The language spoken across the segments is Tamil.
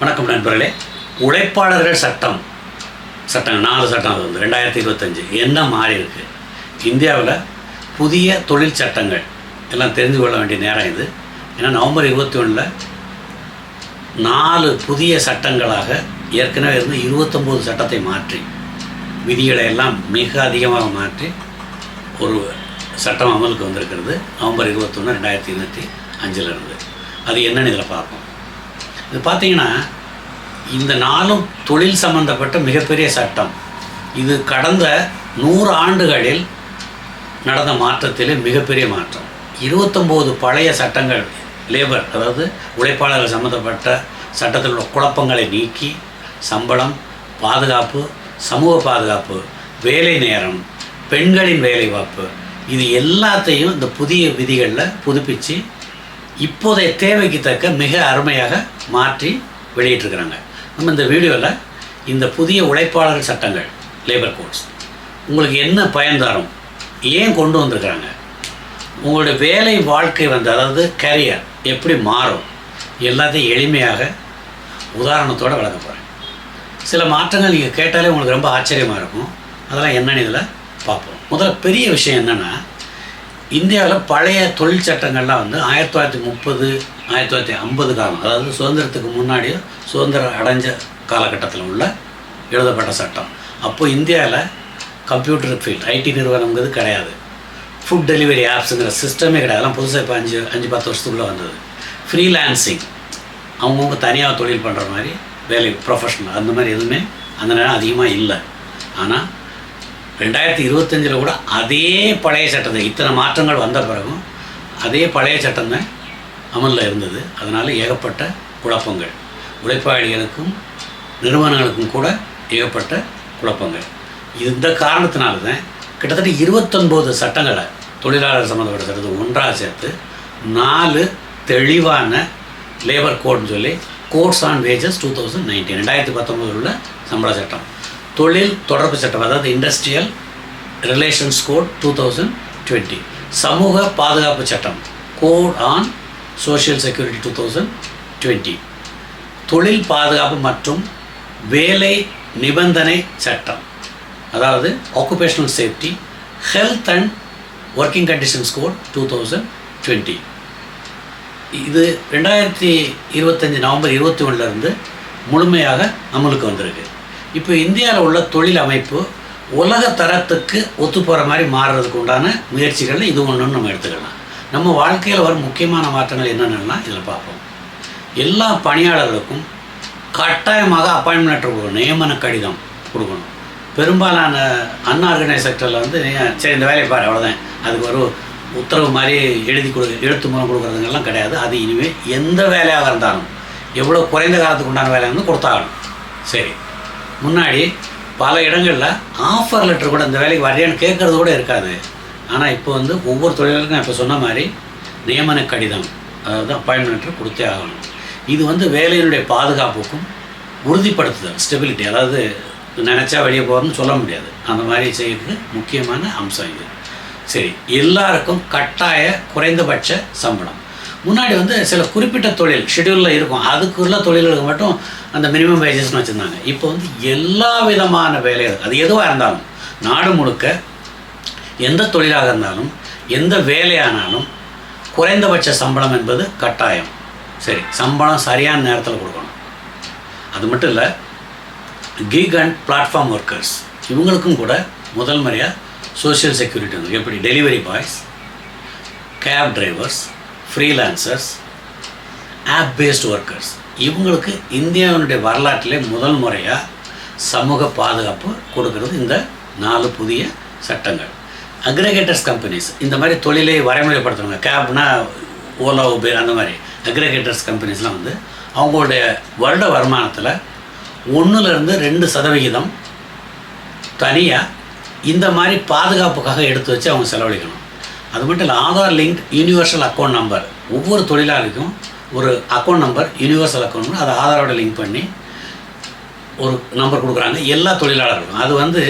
வணக்கம் நண்பர்களே. உழைப்பாளர்கள் சட்டம். சட்டம் நாலு சட்டம் அது வந்து ரெண்டாயிரத்தி இருபத்தஞ்சு. என்ன மாறி இருக்கு? இந்தியாவில் புதிய தொழில் சட்டங்கள். எல்லாம் தெரிந்து கொள்ள வேண்டிய நேரம் இது. ஏன்னா நவம்பர் இருபத்தி ஒன்றில் நாலு புதிய சட்டங்களாக ஏற்கனவே இருந்து இருபத்தொம்போது சட்டத்தை மாற்றி விதிகளை எல்லாம் மிக அதிகமாக மாற்றி ஒரு சட்டம் அமலுக்கு வந்திருக்கிறது. நவம்பர் இருபத்தொன்று ரெண்டாயிரத்தி இருபத்தி அஞ்சில் இருந்து. அது என்னன்னு இதில் பார்ப்போம். இது பார்த்தீங்கன்னா இந்த நாளும் தொழில் சம்பந்தப்பட்ட மிகப்பெரிய சட்டம். இது கடந்த நூறு ஆண்டுகளில் நடந்த மாற்றத்திலே மிகப்பெரிய மாற்றம். இருபத்தொம்போது பழைய சட்டங்கள் லேபர் அதாவது உழைப்பாளர்கள் சம்மந்தப்பட்ட சட்டத்தில் உள்ள குழப்பங்களை நீக்கி சம்பளம் பாதுகாப்பு சமூக பாதுகாப்பு வேலை நேரம் பெண்களின் வேலைவாய்ப்பு இது எல்லாத்தையும் இந்த புதிய விதிகளில் புதுப்பித்து இப்போதைய தேவைக்கு தக்க மிக அருமையாக மாற்றி வெளியிட்டிருக்கிறாங்க. நம்ம இந்த வீடியோவில் இந்த புதிய உழைப்பாளர் சட்டங்கள் லேபர் கோட்ஸ் உங்களுக்கு என்ன பயன் தரும் ஏன் கொண்டு வந்திருக்கிறாங்க? உங்களுடைய வேலை வாழ்க்கை வந்து அதாவது கரியர் எப்படி மாறும் எல்லாத்தையும் எளிமையாக உதாரணத்தோடு விளக்க போகிறேன் சில மாற்றங்கள் நீங்கள் கேட்டாலே உங்களுக்கு ரொம்ப ஆச்சரியமாக இருக்கும். அதெல்லாம் என்னன்னு இதில் பார்ப்போம். முதல்ல பெரிய விஷயம் என்னென்னா இந்தியாவில் பழைய தொழில் சட்டங்கள்லாம் வந்து ஆயிரத்தி தொள்ளாயிரத்தி முப்பது ஆயிரத்தி தொள்ளாயிரத்தி ஐம்பது காலம் அதாவது சுதந்திரத்துக்கு முன்னாடியும் சுதந்திரம் அடைஞ்ச காலகட்டத்தில் உள்ள எழுதப்பட்ட சட்டம். அப்போது இந்தியாவில் கம்ப்யூட்டர் ஃபீல்ட் ஐடி நிறுவனங்கிறது கிடையாது. ஃபுட் டெலிவரி ஆப்ஸுங்கிற சிஸ்டமே கிடையாது. அதெல்லாம் புதுசாக இப்போ அஞ்சு அஞ்சு பத்து வருஷத்துக்குள்ளே வந்தது. ஃப்ரீலான்சிங் அவங்கவுங்க தனியாக தொழில் பண்ணுற மாதிரி வேலை ப்ரொஃபஷனல் அந்த மாதிரி எதுவுமே அந்த நேரம் அதிகமாக இல்லை. ஆனால் ரெண்டாயிரத்தி இருபத்தஞ்சில் கூட அதே பழைய சட்டத்தை இத்தனை மாற்றங்கள் வந்த பிறகும் அதே பழைய சட்டம் தான் அமலில் இருந்தது. அதனால் ஏகப்பட்ட குழப்பங்கள். உழைப்பாளிகளுக்கும் நிறுவனங்களுக்கும் கூட ஏகப்பட்ட குழப்பங்கள். இந்த காரணத்தினால தான் கிட்டத்தட்ட இருபத்தொன்பது சட்டங்களை தொழிலாளர் சம்மந்தப்பட்ட சட்டத்தை ஒன்றாக சேர்த்து நாலு தெளிவான லேபர் கோட்னு சொல்லி codes on wages two thousand nineteen ரெண்டாயிரத்தி பத்தொம்போதில் உள்ள சம்பள சட்டம். தொழில் தொடர்பு சட்டம் அதாவது industrial relations code two thousand twenty சமூக பாதுகாப்பு சட்டம் code on social security two thousand twenty தொழில் பாதுகாப்பு மற்றும் வேலை நிபந்தனை சட்டம் அதாவது occupational safety health and working conditions code two thousand twenty இது ரெண்டாயிரத்தி இருபத்தஞ்சி நவம்பர் இருபத்தி ஒன்றுலேருந்து முழுமையாக அமலுக்கு வந்திருக்கு. இப்போ இந்தியாவில் உள்ள தொழில் அமைப்பு உலக தரத்துக்கு ஒத்து போகிற மாதிரி மாறுறதுக்கு உண்டான முயற்சிகளில் இது ஒன்றுன்னு நம்ம எடுத்துக்கலாம். நம்ம வாழ்க்கையில் வரும் முக்கியமான மாற்றங்கள் என்னென்னா இதில் பார்ப்போம். எல்லா பணியாளர்களுக்கும் கட்டாயமாக அப்பாயின்மெண்ட் லெட்டர் கொடுக்கணும் நியமன கடிதம் கொடுக்கணும். பெரும்பாலான அன்ஆர்கனைஸ் செக்டரில் வந்து சரி இந்த வேலையை பாரு அவ்வளோதான் அதுக்கு ஒரு உத்தரவு மாதிரி எழுதி கொடு எழுத்து மூலம் கொடுக்குறதுங்கெல்லாம் கிடையாது. அது இனிமேல் எந்த வேலையாக இருந்தாலும் எவ்வளோ குறைந்த காலத்துக்கு உண்டான வேலையாக இருந்தாலும் கொடுத்தாகணும். சரி. முன்னாடி பல இடங்களில் ஆஃபர் லெட்டர் கூட இந்த வேலைக்கு வரையான்னு கேட்குறது கூட இருக்காது. ஆனால் இப்போ வந்து ஒவ்வொரு தொழிலாளருக்கும் நான் இப்போ சொன்ன மாதிரி நியமன கடிதம் அதாவது அப்பாயின்மெண்ட் லெட்டர் கொடுத்தே ஆகணும். இது வந்து வேலையினுடைய பாதுகாப்புக்கும் உறுதிப்படுத்துதல் ஸ்டெபிலிட்டி அதாவது நினச்சா வெளியே போகிறதுன்னு சொல்ல முடியாது. அந்த மாதிரி செய்கிறது முக்கியமான அம்சம் இது. சரி எல்லாருக்கும் கட்டாய குறைந்தபட்ச சம்பளம். முன்னாடி வந்து சில குறிப்பிட்ட தொழில் ஷெடியூலில் இருக்கும். அதுக்குள்ள தொழில்களுக்கு மட்டும் அந்த மினிமம் வேஜஸ்னு வச்சுருந்தாங்க. இப்போ வந்து எல்லா விதமான வேலைகள் அது எதுவாக இருந்தாலும் நாடு முழுக்க எந்த தொழிலாக இருந்தாலும் எந்த வேலையானாலும் குறைந்தபட்ச சம்பளம் என்பது கட்டாயம். சரி சம்பளம் சரியான நேரத்தில் கொடுக்கணும். அது மட்டும் இல்லை கிக் அண்ட் பிளாட்ஃபார்ம் ஒர்க்கர்ஸ் இவங்களுக்கும் கூட முதல் முறையாக சோஷியல் செக்யூரிட்டி வந்து எப்படி? Delivery boys cab drivers freelancers app based workers இவங்களுக்கு இந்தியாவினுடைய வரலாற்றிலே முதல் முறையாக சமூக பாதுகாப்பு கொடுக்கறது இந்த நாலு புதிய சட்டங்கள். அக்ரிகேட்டர்ஸ் கம்பெனிஸ் இந்த மாதிரி தொழிலை வரைமுறைப்படுத்துறாங்க கேப்னா ஓலா உபேர் அந்த மாதிரி அக்ரிகேட்டர்ஸ் கம்பெனிஸ்லாம் வந்து அவங்களுடைய வருட வருமானத்தில் ஒன்றுலேருந்து ரெண்டு சதவிகிதம் தனியாக இந்த மாதிரி பாதுகாப்புக்காக எடுத்து வச்சு அவங்க செலவழிக்கணும். அது மட்டும் இல்லை Aadhaar link universal account number ஒவ்வொரு தொழிலாளிக்கும் ஒரு account number universal account number அதை ஆதாரோட லிங்க் பண்ணி ஒரு நம்பர் கொடுக்குறாங்க எல்லா தொழிலாளர்களுக்கும். அது வந்து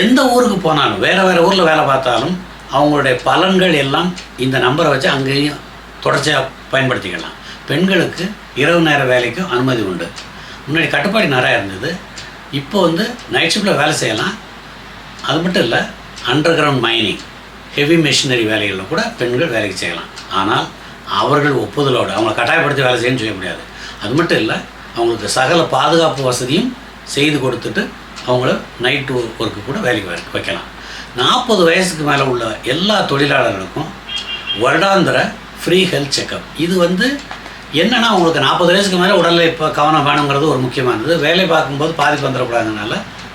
எந்த ஊருக்கு போனாலும் வேறு வேறு ஊரில் வேலை பார்த்தாலும் அவங்களுடைய பலன்கள் எல்லாம் இந்த நம்பரை வச்சு அங்கேயும் தொடர்ச்சியாக பயன்படுத்திக்கலாம். பெண்களுக்கு இரவு நேர வேலைக்கும் அனுமதி உண்டு. முன்னாடி கட்டுப்பாடு நிறையா இருந்தது. இப்போ வந்து நைட் ஷிஃப்ட்டில் வேலை செய்யலாம். அது மட்டும் இல்லை underground mining heavy machinery வேலைகளில் கூட பெண்கள் வேலைக்கு செய்யலாம். ஆனால் அவர்கள் ஒப்புதலோடு அவங்களை கட்டாயப்படுத்தி வேலை செய்யணும்னு செய்ய முடியாது. அது மட்டும் இல்லை அவங்களுக்கு சகல பாதுகாப்பு வசதியும் செய்து கொடுத்துட்டு அவங்கள நைட்டு ஒர்க்கு கூட வேலைக்கு வைக்கலாம். நாற்பது வயசுக்கு மேலே உள்ள எல்லா தொழிலாளர்களுக்கும் வருடாந்திர ஃப்ரீ ஹெல்த் செக்கப் இது வந்து என்னென்னா உங்களுக்கு நாற்பது வயசுக்கு மேலே உடலில் இப்போ கவனம் வேணுங்கிறது ஒரு முக்கியமானது. வேலை பார்க்கும்போது பாதிப்பு வந்துடக்கூடாதுனால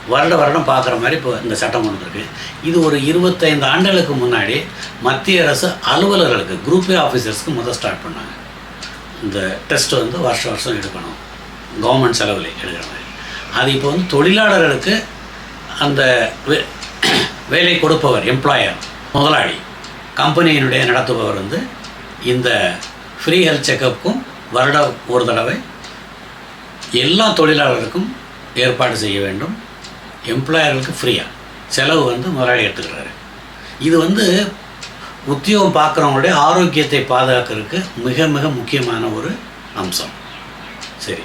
வருட வருடம் பார்க்குற மாதிரி இப்போ இந்த சட்டம் கொண்டு வந்திருக்கு இது ஒரு இருபத்தைந்து ஆண்டுகளுக்கு முன்னாடி மத்திய அரசு அலுவலர்களுக்கு குரூப் ஏ ஆஃபீஸர்ஸ்க்கு முதல் ஸ்டார்ட் பண்ணாங்க. இந்த டெஸ்ட் வந்து வருஷம் வருஷம் எடுக்கணும். கவர்மெண்ட் செலவில் எடுக்கிற மாதிரி. அது இப்போ வந்து தொழிலாளர்களுக்கு அந்த வே- வேலை கொடுப்பவர் எம்ப்ளாயர் முதலாளி கம்பெனியினுடைய நடத்துபவர் வந்து இந்த ஃப்ரீ ஹெல்த் செக்கப்புக்கும் வருட ஒரு தடவை எல்லா தொழிலாளருக்கும் ஏற்பாடு செய்ய வேண்டும். எம்ப்ளாயர்களுக்கு ஃப்ரீயாக செலவு வந்து முதலாளி எடுத்துக்கிறாரு. இது வந்து உத்தியோகம் பார்க்குறவங்களுடைய ஆரோக்கியத்தை பாதுகாக்கிறதுக்கு மிக மிக முக்கியமான ஒரு அம்சம். சரி.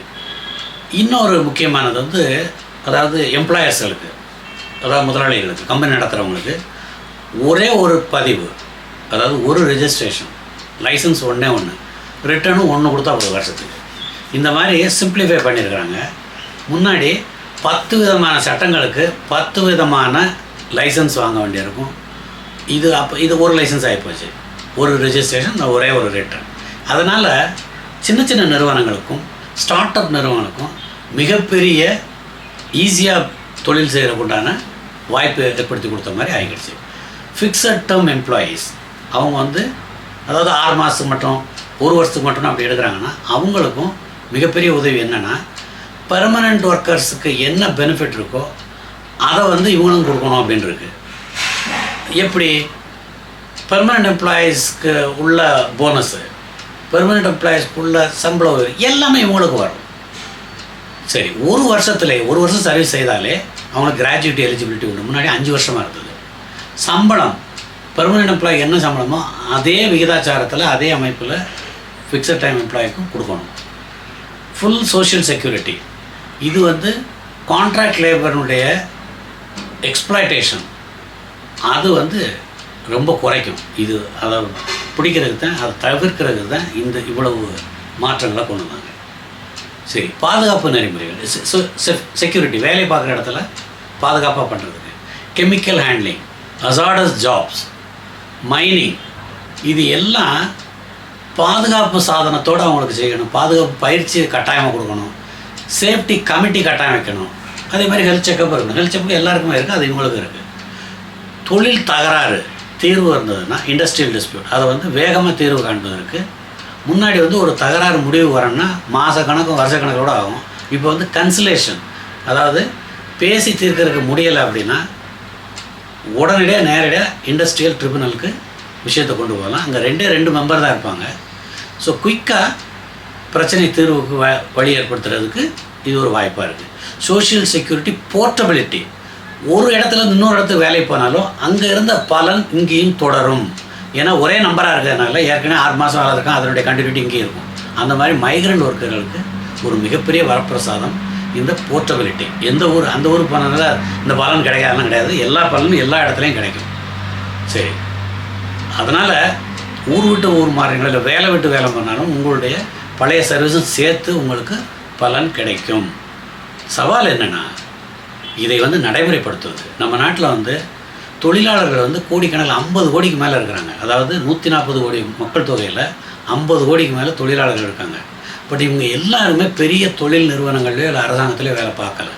இன்னொரு முக்கியமானது வந்து அதாவது எம்ப்ளாயர்ஸ்களுக்கு அதாவது முதலாளிகளுக்கு கம்பெனி நடத்துகிறவங்களுக்கு ஒரே ஒரு பதிவு அதாவது ஒரு ரெஜிஸ்ட்ரேஷன் லைசன்ஸ் ஒன்றே ஒன்று ரிட்டர்னும் ஒன்று கொடுத்தா ஒரு வருஷத்துக்கு. இந்த மாதிரி சிம்பிளிஃபை பண்ணியிருக்கிறாங்க. முன்னாடி பத்து விதமான சட்டங்களுக்கு பத்து விதமான லைசன்ஸ் வாங்க வேண்டியிருக்கும். இது அப்போ இது ஒரு லைசன்ஸ் ஆகிப்போச்சு ஒரு ரிஜிஸ்ட்ரேஷன் ஒரே ஒரு ரிட்டர்ன் அதனால் சின்ன சின்ன நிறுவனங்களுக்கும் ஸ்டார்ட் அப் நிறுவனங்களுக்கும் மிகப்பெரிய ஈஸியாக தொழில் செய்கிறக்குண்டான வாய்ப்பு ஏற்படுத்தி கொடுத்த மாதிரி ஆகிடுச்சு. ஃபிக்ஸட் டேர்ம் எம்ப்ளாயீஸ் அவங்க வந்து அதாவது ஆறு மாதத்துக்கு மட்டும் ஒரு வருஷத்துக்கு மட்டும் அப்படி எடுக்கிறாங்கன்னா அவங்களுக்கும் மிகப்பெரிய உதவி என்னென்னா பெர்மனண்ட் ஒர்க்கர்ஸுக்கு என்ன பெனிஃபிட் இருக்கோ அதை வந்து இவங்களும் கொடுக்கணும் அப்படின்னு இருக்கு. எப்படி? பெர்மனண்ட் எம்ப்ளாயீஸ்க்கு உள்ள போனஸு பெர்மனண்ட் எம்ப்ளாயீஸ்க்கு உள்ள சம்பள எல்லாமே இவங்களுக்கு வரும். சரி ஒரு வருஷத்தில் ஒரு வருஷம் சர்வீஸ் செய்தாலே அவங்களுக்கு கிராஜுவேட்டி எலிஜிபிலிட்டி உண்டு. முன்னாடி அஞ்சு வருஷமாக இருந்தது. சம்பளம் பெர்மனண்ட் எம்ப்ளாயி என்ன சம்பளமோ அதே விகிதாச்சாரத்தில் அதே அமைப்பில் ஃபிக்ஸட் டைம் எம்ப்ளாய்க்கும் கொடுக்கணும். ஃபுல் சோஷியல் செக்யூரிட்டி இது வந்து கான்ட்ராக்ட் லேபருடைய எக்ஸ்ப்ளாய்டேஷன் அது வந்து ரொம்ப குறைக்கும். இது அதை பிடிக்கிறதுக்கு தான் அதை தவிர்க்கிறதுக்கு தான் இந்த இவ்வளவு மாற்றங்களை கொண்டு வந்தாங்க. சரி பாதுகாப்பு நெறிமுறைகள். செக்யூரிட்டி வேலை பார்க்குற இடத்துல பாதுகாப்பாக பண்ணுறதுக்கு chemical handling hazardous jobs mining இது எல்லாம் பாதுகாப்பு சாதனத்தோடு அவங்களுக்கு செய்யணும். பாதுகாப்பு பயிற்சியை கட்டாயமாக கொடுக்கணும். சேஃப்டி கமிட்டி கட்டாயம் வைக்கணும் அதே மாதிரி ஹெல்த் செக்கப் இருக்கணும். ஹெல்த் செக்கப் எல்லாருக்குமே இருக்குது அது இவங்களுக்கும் இருக்குது தொழில் தகராறு தீர்வு இருந்ததுன்னா இண்டஸ்ட்ரியல் டிஸ்பியூட் அதை வந்து வேகமாக தீர்வு காண்பதற்கு முன்னாடி வந்து ஒரு தகராறு முடிவு வரணும்னா மாத கணக்கும் வருஷ கணக்கோட ஆகும். இப்போ வந்து கன்சலேஷன் அதாவது பேசி தீர்க்கறதுக்கு முடியலை அப்படின்னா உடனடியாக நேரடியாக இண்டஸ்ட்ரியல் ட்ரிபுனலுக்கு விஷயத்தை கொண்டு போகலாம். அங்கே ரெண்டே ரெண்டு மெம்பர் தான் இருப்பாங்க. ஸோ குயிக்காக பிரச்சனை தீர்வுக்கு வ வழி ஏற்படுத்துறதுக்கு இது ஒரு வாய்ப்பாக இருக்குது சோஷியல் செக்யூரிட்டி போர்ட்டபிலிட்டி ஒரு இடத்துல இருந்து இன்னொரு இடத்துக்கு வேலைக்கு போனாலும் அங்கே இருந்த பலன் இங்கேயும் தொடரும். ஏன்னா ஒரே நம்பராக இருக்கிறதுனால ஏற்கனவே ஆறு மாதம் வேலை இருக்கும் அதனுடைய கண்டினியூட்டி இங்கேயும் இருக்கும். அந்த மாதிரி மைக்ரண்ட் ஒர்க்கர்களுக்கு ஒரு மிகப்பெரிய வரப்பிரசாதம் இந்த போர்ட்டபிலிட்டி எந்த ஊர் அந்த ஊர் போனதுனால இந்த பலன் கிடைக்காதுலாம் கிடையாது. எல்லா பலனும் எல்லா இடத்துலையும் கிடைக்கும். சரி. அதனால் ஊர் விட்டு ஊர் மாறுறீங்களா? இல்லை வேலை விட்டு வேலை பண்ணாலும் உங்களுடைய பழைய சர்வீஸும் சேர்த்து உங்களுக்கு பலன் கிடைக்கும். சவால் என்னென்னா இதை வந்து நடைமுறைப்படுத்துவது. நம்ம நாட்டில் வந்து தொழிலாளர்கள் வந்து கோடிக்கணக்கில் ஐம்பது கோடிக்கு மேலே இருக்கிறாங்க. அதாவது நூற்றி நாற்பது கோடி மக்கள் தொகையில் ஐம்பது கோடிக்கு மேலே தொழிலாளர்கள் இருக்காங்க. பட் இவங்க எல்லாருமே பெரிய தொழில் நிறுவனங்கள்லையோ இல்லை அரசாங்கத்திலையோ வேலை பார்க்கல.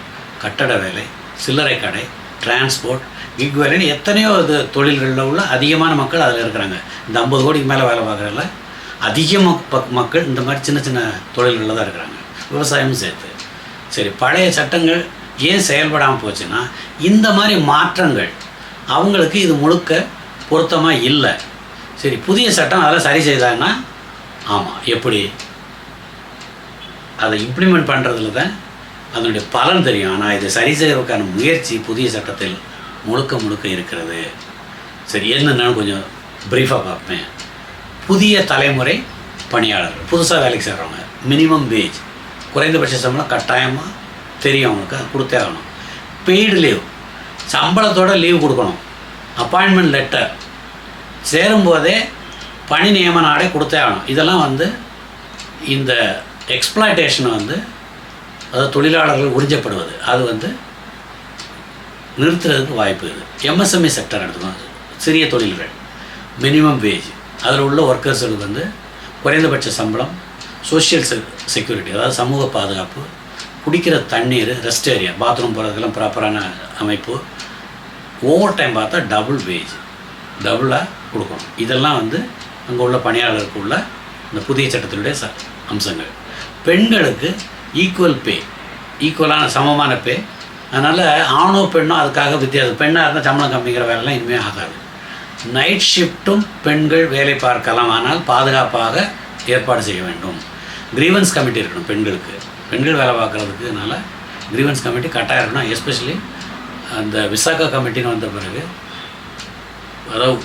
கட்டட வேலை சில்லறை கடை டிரான்ஸ்போர்ட் கிக் வேலைன்னு எத்தனையோ இது தொழில்களில் உள்ள அதிகமான மக்கள் அதில் இருக்கிறாங்க. இந்த ஐம்பது கோடிக்கு மேலே வேலை பார்க்குறதுல அதிக மக் மக்கள் இந்த மாதிரி சின்ன சின்ன தொழில்களில் தான் இருக்கிறாங்க. விவசாயமும் சேர்த்து. சரி பழைய சட்டங்கள் ஏன் செயல்படாமல் போச்சுன்னா இந்த மாதிரி மாற்றங்கள் அவங்களுக்கு இது முழுக்க பொருத்தமாக இல்லை. சரி புதிய சட்டம் அதெல்லாம் சரி செய்தாங்கன்னா ஆமாம் எப்படி? அதை இம்ப்ளிமெண்ட் பண்ணுறதுல தான் அதனுடைய பலன் தெரியும். ஆனால் இதை சரி செய்வதற்கான முயற்சி புதிய சட்டத்தில் முழுக்க முழுக்க இருக்கிறது. சரி என்னென்னு கொஞ்சம் ப்ரீஃபாக பார்ப்பேன். புதிய தலைமுறை பணியாளர்கள். புதுசாக வேலைக்கு சேர்கிறவங்க மினிமம் வேஜ் குறைந்தபட்ச சம்பளம் கட்டாயமாக தெரியும் அவங்களுக்கு. அது கொடுத்தே ஆகணும். பெய்டு லீவ் சம்பளத்தோட லீவ் கொடுக்கணும். அப்பாயின்மெண்ட் லெட்டர் சேரும்போதே பணி நியமன ஆடை கொடுத்தே ஆகணும். இதெல்லாம் வந்து இந்த எக்ஸ்ப்ளாய்டேஷன் வந்து அதாவது தொழிலாளர்கள் உறிஞ்சப்படுவது. அது வந்து நிறுத்துறதுக்கு வாய்ப்பு இருக்குது எம்எஸ்எம்இ செக்டர் எடுத்துக்கணும். சிறிய தொழில்கள். மினிமம் வேஜ் அதில் உள்ள ஒர்க்கர்ஸுக்கு வந்து குறைந்தபட்ச சம்பளம் சோஷியல் செக்யூரிட்டி அதாவது சமூக பாதுகாப்பு குடிக்கிற தண்ணீர் ரெஸ்ட் ஏரியா பாத்ரூம் போகிறதுக்கெல்லாம் ப்ராப்பரான அமைப்பு ஓவர் டைம் பார்த்தா டபுள் வேஜ் டபுளாக கொடுக்கணும். இதெல்லாம் வந்து அங்கே உள்ள பணியாளருக்கு உள்ள இந்த புதிய சட்டத்தினுடைய ச அம்சங்கள். பெண்களுக்கு ஈக்குவல் பே ஈக்குவலான சமமான பே அதனால் ஆணோ பெண்ணோ அதுக்காக வித்தியாசம். பெண்ணாக இருந்தால் சம்பளம் கம்மிங்கிற வேலைலாம் இனிமேல் ஆகாது. நைட் ஷிஃப்ட்டும் பெண்கள் வேலை பார்க்கலாம். ஆனால் பாதுகாப்பாக ஏற்பாடு செய்ய வேண்டும். கிரீவன்ஸ் கமிட்டி இருக்கணும் பெண்களுக்கு. பெண்கள் வேலை பார்க்குறதுக்குனால கிரீவன்ஸ் கமிட்டி கட்டாயம் இருக்கணும். எஸ்பெஷலி அந்த விசாகா கமிட்டின்னு வந்த பிறகு அதாவது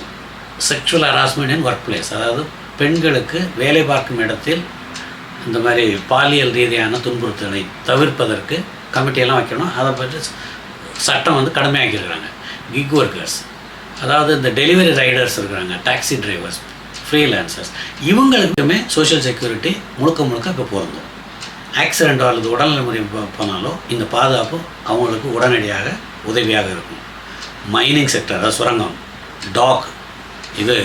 sexual harassment in workplace அதாவது பெண்களுக்கு வேலை பார்க்கும் இடத்தில் இந்த மாதிரி பாலியல் ரீதியான துன்புறுத்தலை தவிர்ப்பதற்கு கமிட்டியெல்லாம் வைக்கணும். அதை பற்றி சட்டம் வந்து கடுமையாக்கியிருக்கிறாங்க. கிக் ஒர்க்கர்ஸ் அதாவது இந்த டெலிவரி ரைடர்ஸ் இருக்கிறாங்க டாக்ஸி டிரைவர்ஸ் ஃப்ரீலான்சர்ஸ் இவங்களுக்குமே சோஷியல் செக்யூரிட்டி முழுக்க முழுக்க இப்போ பொருந்தும். ஆக்சிடென்ட்டோ அல்லது உடல்நிலை முறை போனாலோ இந்த பாதுகாப்பு அவங்களுக்கு உடனடியாக உதவியாக இருக்கும். மைனிங் செக்டர் அதாவது சுரங்கம் டாக் இது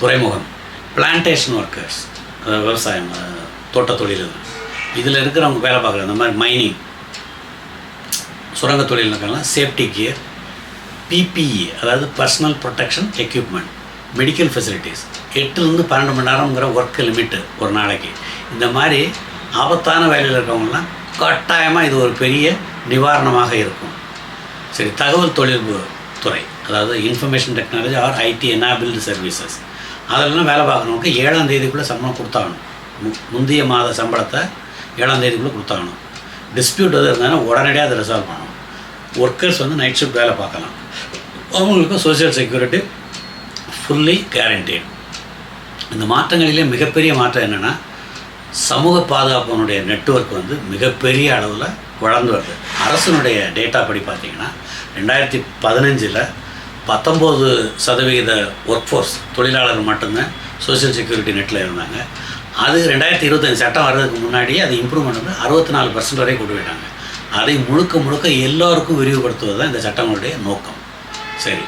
துறைமுகம் பிளான்டேஷன் ஒர்க்கர்ஸ் அதாவது விவசாயம் தோட்ட தொழில் இதில் இருக்கிறவங்க வேலை பார்க்குற இந்த மாதிரி மைனிங் சுரங்க தொழிலுக்கெல்லாம் சேஃப்டி கியர் பிபிஇ அதாவது personal protection equipment medical facilities எட்டுலேருந்து பன்னெண்டு மணி நேரம்ங்கிற ஒர்க் லிமிட்டு ஒரு நாளைக்கு. இந்த மாதிரி ஆபத்தான வேலையில் இருக்கவங்கலாம் கட்டாயமாக இது ஒரு பெரிய நிவாரணமாக இருக்கும். சரி தகவல் தொழில்பு துறை அதாவது information technology or IT enabled services அதெல்லாம் வேலை பார்க்கணுக்கு ஏழாம் தேதிக்குள்ளே சம்பளம் கொடுத்தாகணும். மு- முந்தைய மாத சம்பளத்தை ஏழாம் தேதிக்குள்ளே கொடுத்தாகணும். டிஸ்பியூட் எது இருந்தாலும் உடனடியாக அதை ரிசால்வ் பண்ணணும். ஒர்க்கர்ஸ் வந்து நைட் ஷிஃப்ட் வேலை பார்க்கலாம். அவங்களுக்கும் சோஷியல் செக்யூரிட்டி ஃபுல்லி கேரண்டீடு இந்த மாற்றங்களிலே மிகப்பெரிய மாற்றம் என்னென்னா சமூக பாதுகாப்பினுடைய நெட்ஒர்க் வந்து மிகப்பெரிய அளவில் வளர்ந்து வருது. அரசனுடைய டேட்டா படி பார்த்தீங்கன்னா ரெண்டாயிரத்தி பதினஞ்சில் பத்தொம்போது சதவிகித ஒர்க் ஃபோர்ஸ் தொழிலாளர்கள் மட்டும்தான் சோஷியல் செக்யூரிட்டி நெட்டில் இருந்தாங்க. அது ரெண்டாயிரத்தி இருபத்தஞ்சு சட்டம் வர்றதுக்கு முன்னாடியே அது இம்ப்ரூவ்மெண்ட் வந்து அறுபத்தி நாலு பர்சன்ட் வரை கொண்டு போயிட்டாங்க. அதை முழுக்க முழுக்க எல்லோருக்கும் விரிவுபடுத்துவது தான் இந்த சட்டங்களுடைய நோக்கம். சரி.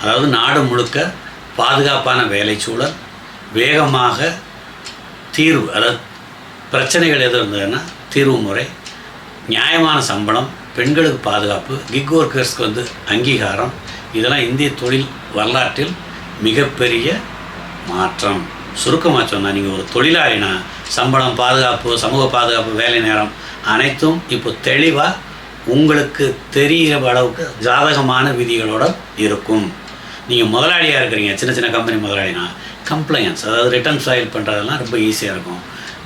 அதாவது நாடு முழுக்க பாதுகாப்பான வேலைச்சூழல் வேகமாக தீர்வு அதாவது பிரச்சனைகள் எது இருந்ததுன்னா தீர்வு முறை நியாயமான சம்பளம் பெண்களுக்கு பாதுகாப்பு கிக் ஒர்க்கர்ஸ்க்கு வந்து அங்கீகாரம் இதெல்லாம் இந்திய தொழில் வரலாற்றில் மிகப்பெரிய மாற்றம். சுருக்கமாக சொன்னால் நீங்கள் ஒரு தொழிலாளினா சம்பளம் பாதுகாப்பு சமூக பாதுகாப்பு வேலை நேரம் அனைத்தும் இப்போ தெளிவாக உங்களுக்கு தெரிகிற அளவுக்கு ஜாதகமான விதிகளோட இருக்கும். நீங்கள் முதலாளியாக இருக்கிறீங்க சின்ன சின்ன கம்பெனி முதலாளினா கம்ப்ளைன்ஸ் அதாவது ரிட்டர்ன் ஃபைல் பண்ணுறதெல்லாம் ரொம்ப ஈஸியாக இருக்கும்.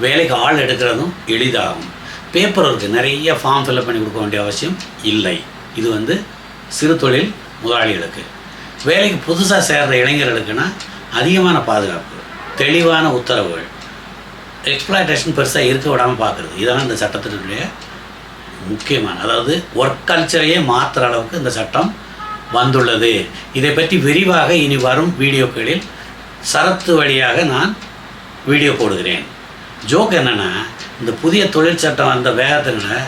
வேலைக்கு ஆள் எடுக்கிறதும் எளிதாகும். பேப்பர் ஒர்க்கு நிறைய ஃபார்ம் ஃபில்அப் பண்ணி கொடுக்க வேண்டிய அவசியம் இல்லை. இது வந்து சிறு தொழில் முதலாளிகளுக்கு. வேலைக்கு புதுசாக சேர்ற இளைஞர்களுக்குன்னா அதிகமான பாதுகாப்பு தெளிவான உத்தரவுகள் எக்ஸ்ப்ளாய்டேஷன் பெருசாக இருக்க விடாமல் பார்க்குறது இதான் இந்த சட்டத்தினுடைய முக்கியமான அதாவது ஒர்க் கல்ச்சரையே மாற்றுற அளவுக்கு இந்த சட்டம் வந்துள்ளது. இதை பற்றி விரிவாக இனி வரும் வீடியோக்களில் சரத்து வழியாக நான் வீடியோ போடுகிறேன். ஜோக் என்னென்னா இந்த புதிய தொழில் சட்டம் அந்த வேகத்துக்குள்ள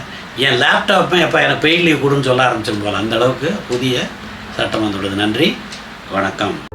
என் லேப்டாப்பை எப்போ எனக்கு பெய்ட் லீவ் கொடுன்னு சொல்ல ஆரம்பிச்சிடும் போல. அந்த அளவுக்கு புதிய சட்டம் வந்துள்ளது. நன்றி வணக்கம்.